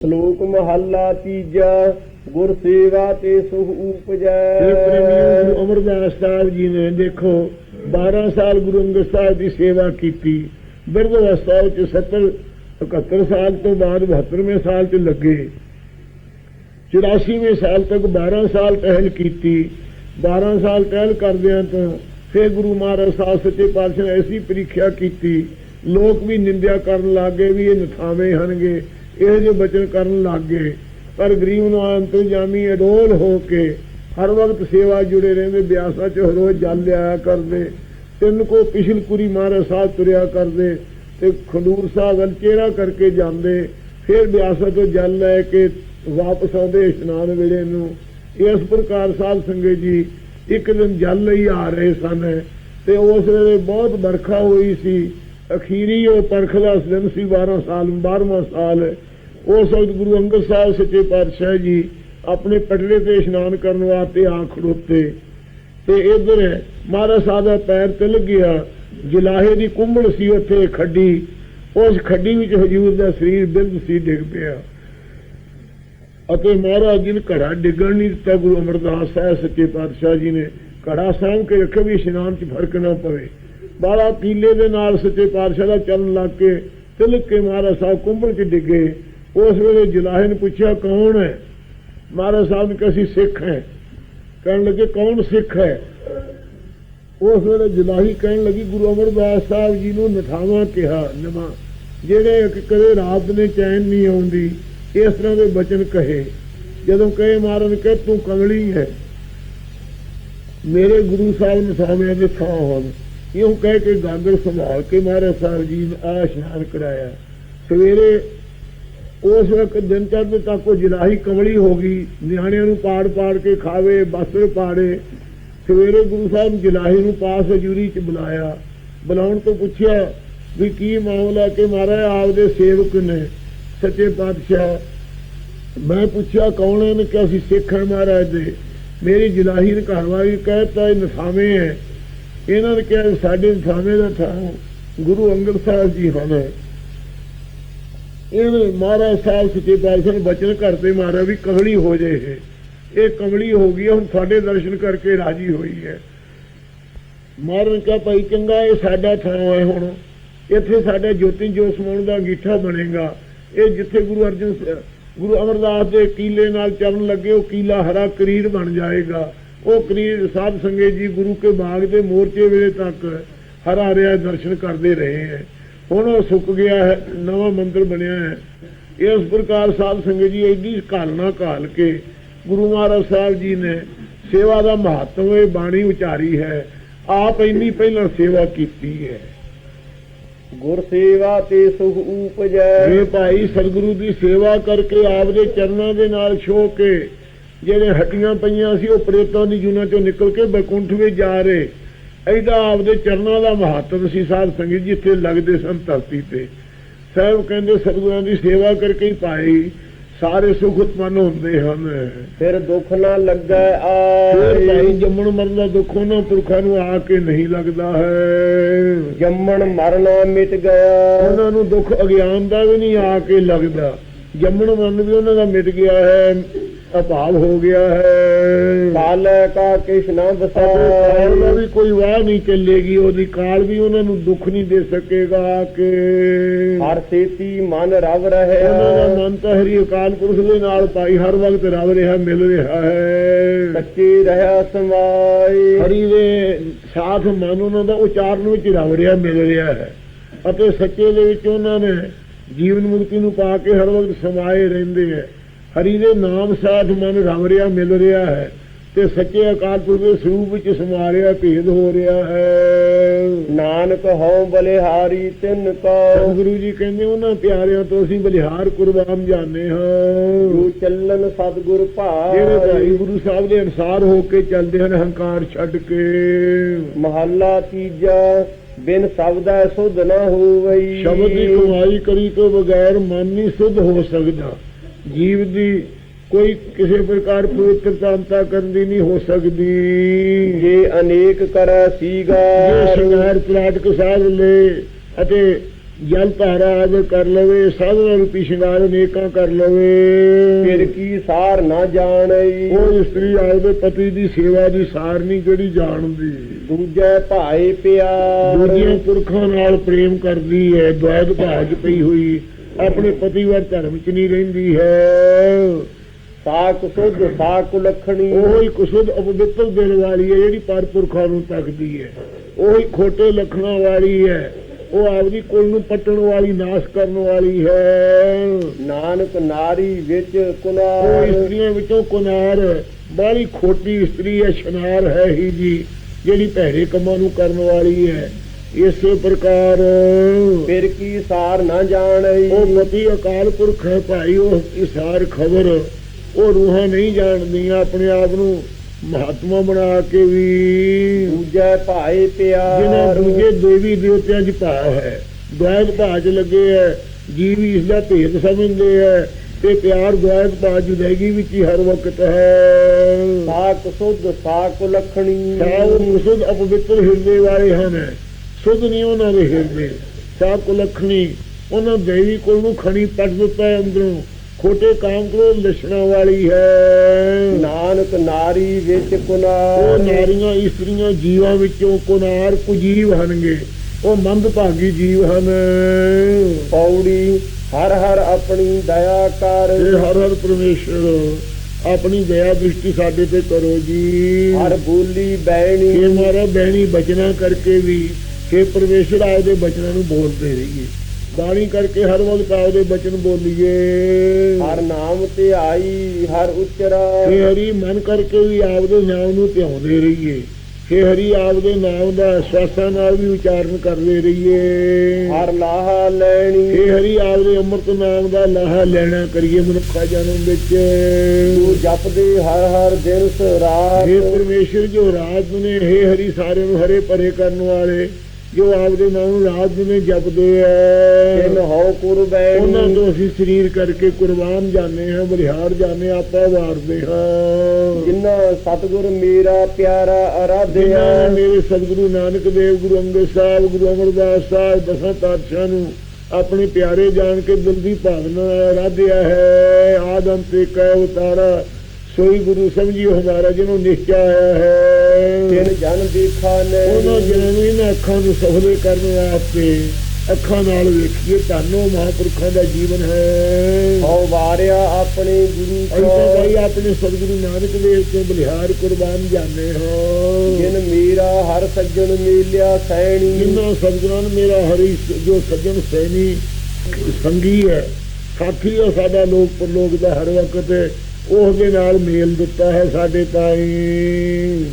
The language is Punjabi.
ਸ਼ਲੋਕ ਮਹੱਲਾ ਤੀਜਾ, ਗੁਰ ਸੇਵਾ ਤੇ ਸੁਖ ਉਪਜੈ। ਇਹ ਪ੍ਰੇਮੀਓ ਗੁਰੂ ਅਮਰਦਾਸ ਸਾਹਿਬ ਜੀ ਨੇ ਦੇਖੋ 12 ਸਾਲ ਗੁਰੂ ਅੰਗਦ ਸਾਹਿਬ ਦੀ ਸੇਵਾ ਕੀਤੀ। ਬਿਰਧ ਅਵਸਥਾ ਵਿੱਚ 70 71 ਸਾਲ ਤੋਂ ਬਾਅਦ 72ਵੇਂ ਸਾਲ ਚ ਲੱਗੇ। 84ਵੇਂ ਸਾਲ ਤੱਕ 12 ਸਾਲ ਟਹਿਲ ਕੀਤੀ। 12 ਸਾਲ ਟਹਿਲ ਕਰਦਿਆਂ ਤੋਂ ਫਿਰ ਗੁਰੂ ਮਹਾਰਾਜ ਸਾਹਿਬ ਸੱਚੇ ਪਾਤਸ਼ਾਹ ਨੇ ਐਸੀ ਪ੍ਰੀਖਿਆ ਕੀਤੀ, ਲੋਕ ਵੀ ਨਿੰਦਿਆ ਕਰਨ ਲੱਗੇ ਵੀ ਇਹ ਨਥਾਵੇਂ ਹਨਗੇ ਇਹੋ ਜਿਹੇ ਬਚਨ ਕਰਨ ਲੱਗ ਗਏ, ਪਰ ਗਰੀਬ ਨੂੰ ਅੰਤਰਜਾਮੀ ਅਡੋਲ ਹੋ ਕੇ ਹਰ ਵਕਤ ਸੇਵਾ ਜੁੜੇ ਰਹਿੰਦੇ, ਬਿਆਸਾ ਚ ਰੋਜ਼ ਜਲ ਲਿਆਇਆ ਕਰਦੇ, ਤਿੰਨ ਕੋ ਪਿਛਲਪੁਰੀ ਮਹਾਰਾਜ ਸਾਹਿਬ ਤੁਰਿਆ ਕਰਦੇ ਤੇ ਖਡੂਰ ਸਾਹਿਬ ਵੱਲ ਚਿਹਰਾ ਕਰਕੇ ਜਾਂਦੇ, ਫਿਰ ਬਿਆਸਾ ਤੋਂ ਜਲ ਲੈ ਕੇ ਵਾਪਸ ਆਉਂਦੇ ਇਸ਼ਨਾਨ ਵੇਲੇ ਨੂੰ। ਇਸ ਪ੍ਰਕਾਰ ਸਾਹਿਬ ਸੰਗਤ ਜੀ ਇੱਕ ਦਿਨ ਜਲ ਲਈ ਆ ਰਹੇ ਸਨ ਤੇ ਉਸ ਵੇਲੇ ਬਹੁਤ ਬਰਖਾ ਹੋਈ ਸੀ। ਅਖੀਰੀ ਉਹ ਪਰਖ ਦਾ ਦਿਨ ਸੀ 12 ਸਾਲ 12ਵਾਂ ਸਾਲ। ਉਸ ਵਕਤ ਗੁਰੂ ਅੰਗਦ ਸਾਹਿਬ ਸੱਚੇ ਪਾਤਸ਼ਾਹ ਜੀ ਆਪਣੇ ਪਟੜੇ ਤੇ ਇਸ਼ਨਾਨ ਕਰਨ ਵਾਸਤੇ ਆ ਖੜੋਤੇ। ਤੇ ਇਧਰ ਮਹਾਰਾਜ ਸਾਹਿਬ ਦਾ ਪੈਰ ਤਿਲ ਗਿਆ, ਜਲਾਹੇ ਦੀ ਕੁੰਭਲ ਸੀ ਉੱਥੇ ਖੱਡੀ। ਉਸ ਖੱਡੀ ਵਿੱਚ ਹਜੂਰ ਦਾ ਸਰੀਰ ਬਿੰਦ ਸੀ, ਡਿੱਗ ਪਿਆ। ਅਤੇ ਮਹਾਰਾਜ ਜੀ ਨੇ ਘੜਾ ਡਿੱਗਣ ਨਹੀਂ ਦਿੱਤਾ, ਗੁਰੂ ਅਮਰਦਾਸ ਸਾਹਿਬ ਸੱਚੇ ਪਾਤਸ਼ਾਹ ਜੀ ਨੇ ਘੜਾ ਸਾਂਭ ਕੇ ਰੱਖਿਆ ਵੀ ਇਸ਼ਨਾਨ 'ਚ ਫ਼ਰਕ ਨਾ ਪਵੇ। ਬਾਲਾ ਪੀਲੇ ਦੇ ਨਾਲ ਸੱਚੇ ਪਾਤਸ਼ਾਹ ਦਾ ਚੱਲਣ ਲੱਗ ਕੇ ਤਿਲਕ ਕੇ ਮਹਾਰਾਜ ਸਾਹਿਬ ਕੁੰਭਲ 'ਚ ਡਿੱਗੇ। ਉਸ ਵੇਲੇ ਜਲਾਹੇ ਨੇ ਪੁੱਛਿਆ, ਕੌਣ ਹੈ? ਮਹਾਰਾਜ ਸਾਹਿਬ ਨੇ ਕਿਹਾ ਸਿੱਖ ਹੈ। ਕਹਿਣ ਲੱਗੇ, ਕੌਣ ਸਿੱਖ ਹੈ? ਉਸ ਵੇਲੇ ਜਲਾਹੀ ਕਹਿਣ ਲੱਗੀ, ਗੁਰੂ ਅਮਰਦਾਸ ਸਾਹਿਬ ਜੀ ਨੂੰ ਨਠਾਵਾ ਕਿਹਾ, ਨਵਾਂ, ਜਿਹੜੇ ਕਦੇ ਰਾਤ ਨੇ ਚੈਨ ਨਹੀਂ ਆਉਂਦੀ, ਇਸ ਤਰ੍ਹਾਂ ਦੇ ਬਚਨ ਕਹੇ। ਜਦੋਂ ਕਹੇ, ਮਹਾਰਾਜ ਕਹੇ, ਤੂੰ ਕਮਲੀ ਹੈ। ਮੇਰੇ ਗੁਰੂ ਸਾਹਿਬ ਨੇ ਸਾਹਮਣੇ ਦੇ ਥਾਂ ਹੋਣ। ਇਉਂ ਕਹਿ ਕੇ ਗਾਗਰ ਸੰਭਾਲ ਕੇ ਮਹਾਰਾਜ ਸਾਹਿਬ ਜੀ ਨੇ ਆਸ਼ਨਾਨ ਕਰਾਇਆ। ਸਵੇਰੇ ਉਸ ਵਕਤ ਦਿਨ ਚੜ੍ਹਦੇ ਤੱਕ ਉਹ ਜਲਾਹੀ ਕਮਲੀ ਹੋ ਗਈ। ਨਿਆਣਿਆਂ ਨੂੰ ਪਾੜ ਪਾੜ ਕੇ ਖਾਵੇ, ਬਸਰ ਪਾੜੇ। ਸਵੇਰੇ ਗੁਰੂ ਸਾਹਿਬ ਨੇ ਜਲਾਹੀ ਨੂੰ ਪਾਸ ਹਜੂਰੀ ਚ ਬੁਲਾਇਆ। ਬੁਲਾਉਣ ਤੋਂ ਪੁੱਛਿਆ ਵੀ ਕੀ ਮਾਮਲਾ ਕਿ ਮਹਾਰਾਜ ਆਪਦੇ ਸੇਵਕ ਨੇ ਸੱਚੇ ਪਾਤਸ਼ਾਹ, ਮੈਂ ਪੁੱਛਿਆ ਕੌਣ ਹੈ? ਨੇ ਕਿ ਅਸੀਂ ਸਿੱਖ ਹਾਂ ਮਹਾਰਾਜ ਦੇ। ਮੇਰੀ ਜਲਾਹੀ ਨੇ ਘਰ ਵਾਲੀ ਕਹਿਤਾ ਇਹ ਨਥਾਵੇਂ ਹੈ। ਇਹਨਾਂ ਨੇ ਕਿਹਾ, ਸਾਡੇ ਨਥਾਵੇਂ ਦਾ ਥਾਂ ਗੁਰੂ ਅੰਗਦ ਸਾਹਿਬ ਜੀ ਹਨ। ਇਹਨੇ ਮਹਾਰਾਜ ਸਾਹਿਬ ਸੱਚੇ ਪਾਤਸ਼ਾਹ ਨੇ ਬਚਨ ਕਰਦੇ ਮਹਾਰਾਜ ਵੀ ਕਮਲੀ ਹੋ ਜੇ ਇਹ। ਇਹ ਕਮਲੀ ਹੋ ਗਈ ਹੈ, ਹੁਣ ਸਾਡੇ ਦਰਸ਼ਨ ਕਰਕੇ ਰਾਜੀ ਹੋਈ ਹੈ। ਮਹਾਰਾਜ ਨੇ ਕਿਹਾ ਭਾਈ ਚੰਗਾ ਇਹ ਸਾਡਾ ਥਾਂ ਹੈ ਹੁਣ। ਇੱਥੇ ਸਾਡਾ ਜੋਤੀ ਜੋਤ ਸਮਾਉਣ ਦਾ ਅੰਗੀਠਾ ਬਣੇਗਾ। ਇਹ ਜਿੱਥੇ ਗੁਰੂ ਅਰਜਨ ਗੁਰੂ ਅਮਰਦਾਸ ਦੇ ਕੀਲੇ ਨਾਲ ਚੱਲਣ ਲੱਗੇ ਉਹ ਕੀਲਾ ਹਰਾ ਕਰੀਰ ਬਣ ਜਾਏਗਾ। ਉਹ ਕਰੀਰ ਸਾਧ ਸੰਗਤ ਜੀ ਗੁਰੂ ਕੇ ਬਾਗ ਦੇ ਮੋਰਚੇ ਵੇਲੇ ਤੱਕ ਹਰਾ ਰਿਹਾ ਦਰਸ਼ਨ ਕਰਦੇ ਰਹੇ ਹੈ। ਹੁਣ ਉਹ ਸੁੱਕ ਗਿਆ ਹੈ ਨਵਾਂ ਮੰਦਿਰ ਬਣਿਆ ਹੈ। ਇਸ ਪ੍ਰਕਾਰ ਸਾਧ ਸੰਗਤ ਜੀ ਐਡੀ ਘਾਲਣਾ ਘਾਲ ਕੇ ਗੁਰੂ ਮਹਾਰਾਜ ਸਾਹਿਬ ਜੀ ਨੇ ਸੇਵਾ ਦਾ ਮਹੱਤਵ ਇਹ ਬਾਣੀ ਉਚਾਰੀ ਹੈ ਆਪ ਇੰਨੀ ਪਹਿਲਾਂ ਸੇਵਾ ਕੀਤੀ ਹੈ। ਗੁਰ ਸੇਵਾ ਤੇ ਸੁਖ ਉਪਜੈ। ਇਹ ਭਾਈ ਸਤਿਗੁਰੂ ਦੀ ਸੇਵਾ ਕਰਕੇ ਆਪਦੇ ਚਰਨਾਂ ਦੇ ਨਾਲ ਛੋ ਕੇ ਜਿਹੜੇ ਹੱਡੀਆਂ ਪਈਆਂ ਸੀ ਉਹ ਪ੍ਰੇਤਾਂ ਦੀ ਜੂਨਾਂ ਚੋਂ ਨਿਕਲ ਕੇ ਬੈਕੁੰਠ ਵਿੱਚ ਜਾ ਰਹੇ। ਐਡਾ ਆਪਦੇ ਚਰਨਾਂ ਦਾ ਮਹੱਤਵ ਸੀ ਸਾਧ ਸੰਗਤ ਜਿੱਥੇ ਲੱਗਦੇ ਸਨ ਧਰਤੀ ਤੇ। ਸਾਹਿਬ ਕਹਿੰਦੇ ਸਤਿਗੁਰਾਂ ਦੀ ਸੇਵਾ ਕਰਕੇ ਹੀ ਪਾਈ ਸਾਰੇ ਸੁਖ ਉਤਪੰਨ ਹੁੰਦੇ ਹਨ। ਫਿਰ ਦੁੱਖ ਨਾ ਲੱਗੈ ਫਿਰ ਭਾਈ ਜੰਮਣ ਮਰਨ ਦਾ ਦੁੱਖ ਉਹਨਾਂ ਪੁਰਖਾਂ ਨੂੰ ਆ ਕੇ ਨਹੀਂ ਲੱਗਦਾ ਹੈ। ਜੰਮਣ ਮਰਨਾ ਮਿਟ ਗਿਆ ਉਹਨਾਂ ਨੂੰ ਦੁੱਖ ਅਗਿਆਨ ਦਾ ਵੀ ਨਹੀਂ ਆ ਕੇ ਲੱਗਦਾ। ਜੰਮਣ ਮਰਨ ਵੀ ਉਹਨਾਂ ਦਾ ਮਿਟ ਗਿਆ ਹੈ। ਅਭਾਵ ਹੋ ਗਿਆ ਹੈ। ਕਾਲੈ ਕਾ ਕਿਛ ਨਾ ਬਸਾ ਵੀ ਕੋਈ ਵਾਹ ਨਹੀਂ ਚੱਲੇਗੀ ਉਹਦੀ ਕਾਲ ਵੀ ਉਹਨਾਂ ਨੂੰ ਦੁੱਖ ਨਹੀਂ ਦੇ ਸਕੇਗਾ ਕਿ। ਹਰ ਸੇਤੀ ਮਨ ਰਵ ਉਹਨਾਂ ਦਾ ਰਹੇ ਮਨ ਤਾਂ ਹਰੀ ਅਕਾਲ ਪੁਰਖ ਦੇ ਨਾਲ ਪਾਈ ਹਰ ਵਕਤ ਰਵ ਰਿਹਾ ਮਿਲ ਰਿਹਾ ਹੈ। ਸੱਚੇ ਰਹਾ ਸਮਾਈ। ਹਰੀ ਦੇ ਸਾਥ ਮਨ ਉਹਨਾਂ ਦਾ ਉਚਾਰਨ ਵਿੱਚ ਰਵ ਰਿਹਾ ਮਿਲ ਰਿਹਾ ਹੈ। ਅਤੇ ਸੱਚੇ ਦੇ ਵਿੱਚ ਉਹਨਾਂ ਨੇ ਜੀਵਨ ਮੁਕਤੀ ਨੂੰ ਪਾ ਕੇ ਹਰ ਵਕਤ ਸਮਾਏ ਰਹਿੰਦੇ ਹੈ। ਹਰੀ ਦੇ ਨਾਮ ਸਾਥ ਮਨ ਰਵ ਰਿਹਾ ਮਿਲ ਰਿਹਾ ਹੈ ਤੇ ਸੱਚੇ ਅਕਾਲ ਪੁਰਖ ਦੇ ਸਰੂਪ ਵਿੱਚ ਸਮਾ ਰਿਹਾ ਭੇਦ ਹੋ ਰਿਹਾ ਹੈ। ਨਾਨਕ ਹਉ ਬਲਿਹਾਰੀ ਤਿਨ ਕੋ ਗੁਰੂ ਜੀ ਕਹਿੰਦੇ ਉਹਨਾਂ ਪਿਆਰਿਆਂ ਤੋਂ ਅਸੀਂ ਬਲਿਹਾਰ ਕੁਰਬਾਨ ਜਾਂਦੇ ਹਾਂ। ਜੋ ਚੱਲਨ ਸਤਗੁਰ ਜਿਹੜੇ ਭਾਈ ਭਾਈ ਗੁਰੂ ਸਾਹਿਬ ਦੇ ਅਨਸਾਰ ਹੋ ਕੇ ਚੱਲਦੇ ਹਨ ਹੰਕਾਰ ਛੱਡ ਕੇ। ਮਹੱਲਾ ਤੀਜਾ ਬਿਨ ਸ਼ਬਦੈ ਸੁਧ ਨਾ ਹੋਵਈ। ਸ਼ਬਦ ਦੀ ਕਮਾਈ ਕਰੀ ਤੋਂ ਬਗੈਰ ਮਨ ਨਹੀਂ ਸੁਧ ਹੋ ਸਕਦਾ। ਜੀਵ ਦੀ ਕੋਈ ਕਿਸੇ ਪ੍ਰਕਾਰ ਪਵਿੱਤਰਤਾ ਕਰਨੀ ਨਹੀਂ ਹੋ ਸਕਦੀ। ਜੇ ਅਨੇਕ ਕਰੈ ਜੇ ਸੀਗਾ ਸ਼ਿੰਗਾਰ ਪਲਾਟ ਕਸਾਦ ਲੈ ਅਤੇ ਜਲ ਧਾਰਾ ਆਦਿ ਕਰ ਲਵੇ ਸਾਧਨਾ ਰੂਪੀ ਸ਼ਿੰਗਾਰ ਅਨੇਕਾਂ ਕਰ ਲਵੇ। ਫਿਰ ਕੀ ਸਾਰ ਨਾ ਜਾਣਈ? ਉਹ ਇਸਤਰੀ ਆਪਦੇ ਪਤੀ ਦੀ ਸੇਵਾ ਦੀ ਸਾਰ ਨਹੀਂ ਕਿਹੜੀ ਜਾਣਦੀ। ਦੂਜੇ ਭਾਏ ਪਿਆਰ। ਦੂਜਿਆਂ ਪੁਰਖਾਂ ਨਾਲ ਪ੍ਰੇਮ ਕਰਦੀ ਹੈ ਦੁਆਦ ਭਾਜ ਪਈ ਹੋਈ। ਆਪਣੇ ਪਤੀ ਵਰ ਧਰਮ ਚ ਨਹੀਂ ਰਹਿੰਦੀ ਹੈ। ਸਾਕ ਸੁਧ ਸਾਕ ਲਖਣੀ ਉਹ ਹੀ ਕੁਸੁਦ ਅਪਵਿੱਤਰ ਦਿਲ ਵਾਲੀ ਹੈ ਜਿਹੜੀ ਪਰ ਪੁਰਖਾਂ ਨੂੰ ਤੱਕਦੀ ਹੈ। ਉਹ ਹੀ ਖੋਟੇ ਲੱਖਣਾਂ ਵਾਲੀ ਹੈ। ਉਹ ਆਪਦੀ ਕੁਲ ਨੂੰ ਪੱਟਣ ਵਾਲੀ ਨਾਸ਼ ਕਰਨ ਵਾਲੀ ਹੈ। ਨਾਨਕ ਨਾਰੀ ਵਿੱਚ ਉਹ ਕੁਨਾਰ ਇਸਤਰੀਆਂ ਵਿੱਚੋਂ ਕੁਨਾਰ ਬਾਹਲੀ ਖੋਟੀ ਇਸਤਰੀ ਹੈ ਸ਼ਨਾਰ ਹੈ ਹੀ ਜੀ ਜਿਹੜੀ ਭੈੜੇ ਕੰਮਾਂ ਨੂੰ ਕਰਨ ਵਾਲੀ ਹੈ। ਇਸੇ ਪ੍ਰਕਾਰ ਫਿਰ ਕੀ ਸਾਰ ਨਾ ਜਾਣਈ? ਉਹ ਮਤੀ ਅਕਾਲ ਪੁਰਖ ਹੈ ਭਾਈ ਉਹ ਇਸਾਰ ਖਬਰ ਉਹ ਰੂਹਾਂ ਨਹੀਂ ਜਾਣਦੀਆਂ ਆਪਣੇ ਆਪ ਨੂੰ ਮਹਾਤਮਾ ਬਣਾ ਕੇ ਵੀ। ਦੂਜੇ ਭਾਏ ਪਿਆਰ। ਦੂਜੇ ਦੇਵੀ ਦੇਵਤਿਆਂ 'ਚ ਭਾਵ ਹੈ। ਦੁਆਇਤ ਭਾਜ ਲੱਗੇ ਹੈ। ਜੀਵ ਇਸ ਦਾ ਭੇਦ ਸਮਝਦੇ ਹੈ ਤੇ ਪਿਆਰ ਦੁਆਇਤ ਭਾਜ ਜੁਦਾਈ ਵਿੱਚ ਹੀ ਹਰ ਵਕਤ ਹੈ। ਸਾਕ ਸੁਧ ਸਾਕ ਲਖਣੀ। ਸਾਉ ਸੁਧ ਅਪਵਿੱਤਰ ਹਿਰਦੇ ਵਾਲੇ ਹਨ। ਸੁਧ ਨਹੀਂ ਉਹਨਾਂ ਦੇ ਹਿਰਦੇ। ਸਾਬ ਕੁਲਖਣੀ ਉਹਨਾਂ ਦੇਵੀ ਕੋਲ ਨੂੰ ਖਣੀ ਪੱਟ ਦਿੱਤਾ ਹੈ ਅੰਦਰੋਂ। ਖੋਟੇ ਕਾਮ ਕ੍ਰੋਧ ਲੱਛਣਾਂ ਵਾਲੀ ਹੈ। ਨਾਨਕ ਨਾਰੀ ਵਿੱਚ ਉਹ ਕੁਨਾਰ ਨਾਰੀਆਂ ਇਸਤਰੀਆਂ ਜੀਵਾਂ ਵਿੱਚੋਂ ਕੁਨਾਰ ਕੁਜੀਵ ਹਨਗੇ। ਉਹ ਮੰਦਭਾਗੀ ਜੀਵ ਹਨ। ਪੌੜੀ ਹਰ ਹਰ ਆਪਣੀ ਦਇਆ ਕਰ। ਹਰ ਹਰ ਪਰਮੇਸ਼ਰ ਆਪਣੀ ਦਇਆ ਦ੍ਰਿਸ਼ਟੀ ਸਾਡੇ ਤੇ ਕਰੋ ਜੀ। ਹਰ ਬੋਲੀ ਬੈਣੀ ਇਹ ਮਾਰਾ ਬਹਿਣੀ ਬਚਨਾ ਕਰਕੇ ਵੀ ਕਿ ਪਰਮੇਸ਼ਰ ਆਪਦੇ ਬਚਨਾਂ ਨੂੰ ਬੋਲਦੇ ਰਹੀਏ। ਬਾਣੀ ਕਰਕੇ ਹਰ ਵਕਤ ਆਪਦੇ ਬਚਨ ਬੋਲੀਏ। ਹਰ ਨਾਮ ਤੇ ਆਈ ਹਰ ਉਚਰਾ। ਹੇ ਹਰੀ ਮਨ ਕਰਕੇ ਵੀ ਆਪਦੇ ਨਾਮ ਨੂੰ ਧਿਆਉਂਦੇ ਰਹੀਏ। ਹੇ ਹਰੀ ਆਪਦੇ ਨਾਮ ਦਾ ਸਵਾਸਾਂ ਨਾਲ ਵੀ ਉਚਾਰਨ ਕਰਦੇ ਰਹੀਏ। ਹਰ ਲਾਹਾ ਲੈਣੀ। ਹੇ ਹਰੀ ਆਪਦੇ ਅੰਮ੍ਰਿਤ ਨਾਮ ਦਾ ਲਾਹਾ ਲੈਣਾ ਕਰੀਏ ਮਨੁੱਖਾ ਜਨਮ ਵਿੱਚ। ਤੂੰ ਜਪਦੇ ਹਰ ਹਰ ਦਿਨ ਰਾਤ। ਹੇ ਪਰਮੇਸ਼ਰ ਜੋ ਰਾਤ ਨੇ ਹੇ ਹਰੀ ਸਾਰਿਆਂ ਨੂੰ ਹਰੇ ਪਰੇ ਕਰਨ ਵਾਲੇ। ਜੋ ਆਪਦੇ ਨਾਮ ਨੂੰ ਰਾਤ ਨੇ ਜਪਦੇ ਤਿਨ ਐ ਹੋ। ਉਹਨਾਂ ਤੋਂ ਅਸੀਂ ਸਰੀਰ ਕਰਕੇ ਕੁਰਬਾਨ ਜਾਂਦੇ ਹਾਂ ਬਲਿਹਾਰ ਜਾਂਦੇ ਹਾਂ, ਆਪਾਂ ਵਾਰਦੇ ਹਾਂ। ਜਿਨ੍ਹਾਂ ਸਤਿਗੁਰ ਮੇਰਾ ਪਿਆਰਾ ਨੇ ਮੇਰੇ ਸਤਿਗੁਰੂ ਨਾਨਕ ਦੇਵ ਗੁਰੂ ਅੰਗਦ ਸਾਹਿਬ ਗੁਰੂ ਅਮਰਦਾਸ ਸਾਹਿਬ ਦਸਾਂ ਪਾਤਸ਼ਾਹਾਂ ਨੂੰ ਆਪਣੇ ਪਿਆਰੇ ਜਾਣ ਕੇ ਦਿਲ ਦੀ ਭਾਵਨਾ ਆਰਾਧਿਆ ਹੈ। ਆਦਮ ਤੇ ਕੈ ਉਤਾਰਾ। ਸੋਈ ਗੁਰੂ ਸਮਝਿਓ ਹਮਾਰਾ ਜਿਹਨੂੰ ਨਿਸ਼ਚਾ ਆਇਆ ਹੈ। ਤਿਨ ਜਨ ਦੇਖਾ ਉਹਨਾਂ ਨੇ ਜਿਹਨਾਂ ਨੂੰ ਇਹਨਾਂ ਅੱਖਾਂ ਨੂੰ ਸਫਲੇ ਕਰਨ ਵਾਸਤੇ ਅੱਖਾਂ ਨਾਲ ਵੇਖੀਏ ਧੰਨੋ ਮਹਾਂਪੁਰਖਾਂ ਦਾ ਜੀਵਨ ਹੈ। ਹਉ ਵਾਰਿਆ ਆਪਣੇ ਗੁਰੂ ਕੋ। ਭਾਈ ਆਪਣੇ ਸਤਿਗੁਰੂ ਨਾਨਕ ਦੇਵ ਤੋਂ ਬਲਿਹਾਰ ਕੁਰਬਾਨ ਜਾਂਦੇ ਹਾਂ। ਜਿਨ ਮੇਰਾ ਹਰ ਸੱਜਣ ਮੇਲਿਆ ਸੈਣੀ। ਜਿਨ੍ਹਾਂ ਨੇ ਮੇਰਾ ਹਰੀ ਜੋ ਸੱਜਣ ਸੈਣੀ ਸੰਗੀ ਹੈ ਸਾਥੀ ਹੈ ਸਾਡਾ ਲੋਕ ਪਰਲੋਕ ਦਾ ਹਰ ਵਕਤ ਉਹਦੇ ਨਾਲ ਮੇਲ ਦਿੱਤਾ ਹੈ ਸਾਡੇ ਤਾਈ।